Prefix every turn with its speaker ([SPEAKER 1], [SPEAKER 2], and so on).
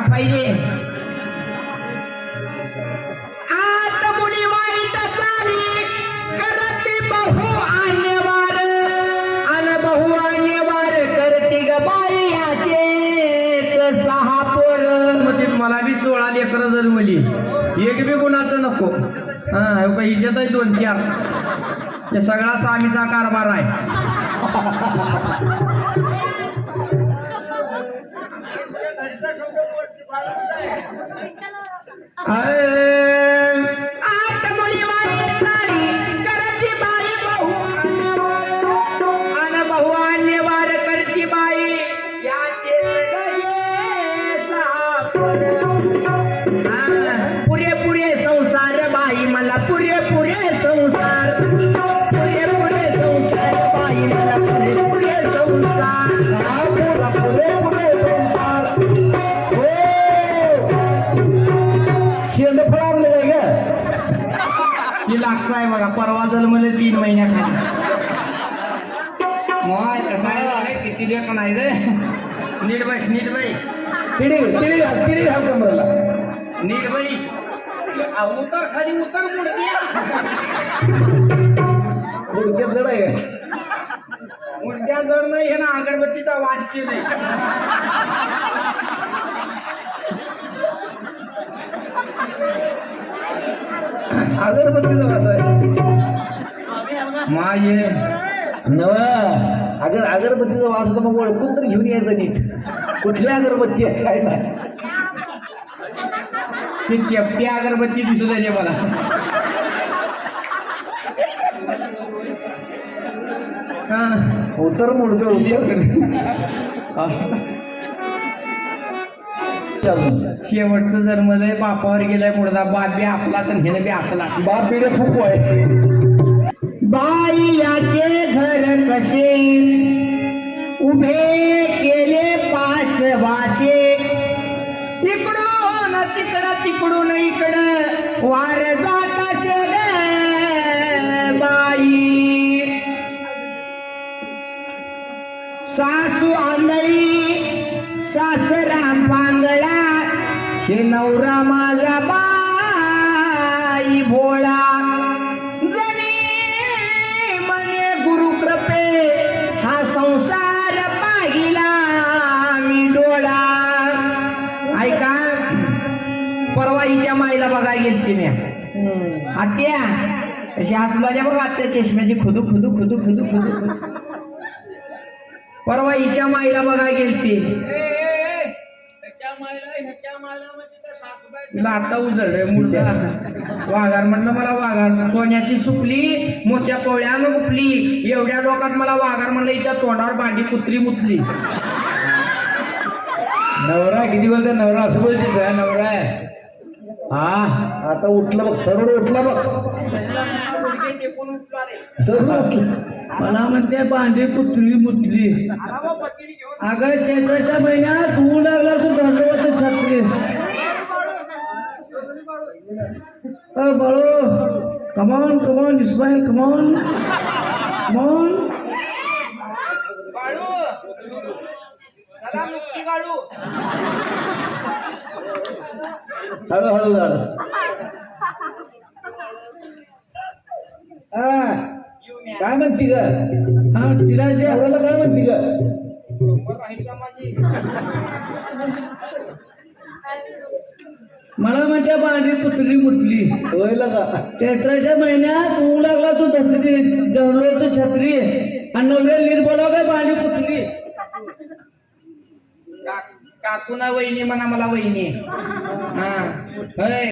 [SPEAKER 1] पाहिजे? आत मुली वाईट चाली करते बहु आणेवार. अन बहु आणेवार करते ग बाई याचे सहा पोर
[SPEAKER 2] म्हणजे मला बी सोळा लेकरं जन्मली एक बी गुणाचं नको. हा हो का हिच्यात आहे दोन चार. हे सगळा सामीचा कारभार आहे.
[SPEAKER 1] पुरे पुरे संसार बाई मला पुरे पुरे संसार.
[SPEAKER 2] लागतं आहे बघा परवा जन्मले तीन महिन्याखाली. मोय कसं आहे किती लेख नाही रे. नीट बैस नीट बैस.
[SPEAKER 1] तिडी तिडी घाल तिडी घाल कमरेला
[SPEAKER 2] नीट बैस. उतर खाली उतर मुडकी
[SPEAKER 1] गुडघ्यात जड आहे. काय
[SPEAKER 2] जड नाही हे ना अगरबत्तीचा वास केले
[SPEAKER 1] अगरबत्तीचा वास आहे.
[SPEAKER 2] माये.
[SPEAKER 1] नव. अगर अगरबत्तीचा वास होता मग ओळखून तर घेऊन यायचं नीट. कुठली अगरबत्ती आहे काय नाही
[SPEAKER 2] ती चपटी अगरबत्ती दिसू झाली मला. हा.
[SPEAKER 1] उतर मुडकं उतर. चालू.
[SPEAKER 2] शेवटचं जन्मलंय बापावर गेलाय मुडदा बाप बी आपला तर हे बी आपला.
[SPEAKER 1] बाप पिढे खूप आहे बाई याचे घर कसे? उभे केले पाच वाशे इकडून तिकडं तिकडून इकडं. वार जात असेल बाई. सासू आंधळी सासरा पांगळा हे नवरा माझा बाई भोळा. गुरुकृपे हा संसार पाहिला मी डोळा. ऐका परवा हिच्या माईला बघा गेलती मी आत्या अशी हसलाच्या बघा आत्या चष्म्याची खुदू खुदू खुदू खुदू खुदू. खुदू परवा हिच्या माईला बघा आता उजळलंय मुलगा. वाघार म्हणलं मला वाघार. कोण्याची सुकली? मोठ्या पोळ्यानं गुपली एवढ्या लोकात मला वाघार म्हणलं हिच्या तोंडावर भांडी कुत्री मुतली. नवरा किती बोलतो? नवरा असं बोलते नवरा आहे. हा आता उठलं बघ सरळ उठलं बघ.
[SPEAKER 2] मला म्हणते भांडी कुठली मुतली अगं चैत्राच्या महिन्यात ऊन लागला तू दंडवत छत्री. बळो come on come on Ismail come on come on
[SPEAKER 1] हळूहळू झालं हा काय म्हणती ग?
[SPEAKER 2] हा तिला जे
[SPEAKER 1] काय म्हणती ग?
[SPEAKER 2] मला म्हणते भांडी कुठली मुतली
[SPEAKER 1] होय का
[SPEAKER 2] चैत्राच्या महिन्यात ऊन लागला तू दसरी दंडवत छत्री. आणि नवऱ्या नीट बोलाव काय भांडी कुठली काकूना वहिनी म्हणा मला वहिनी. हा होय.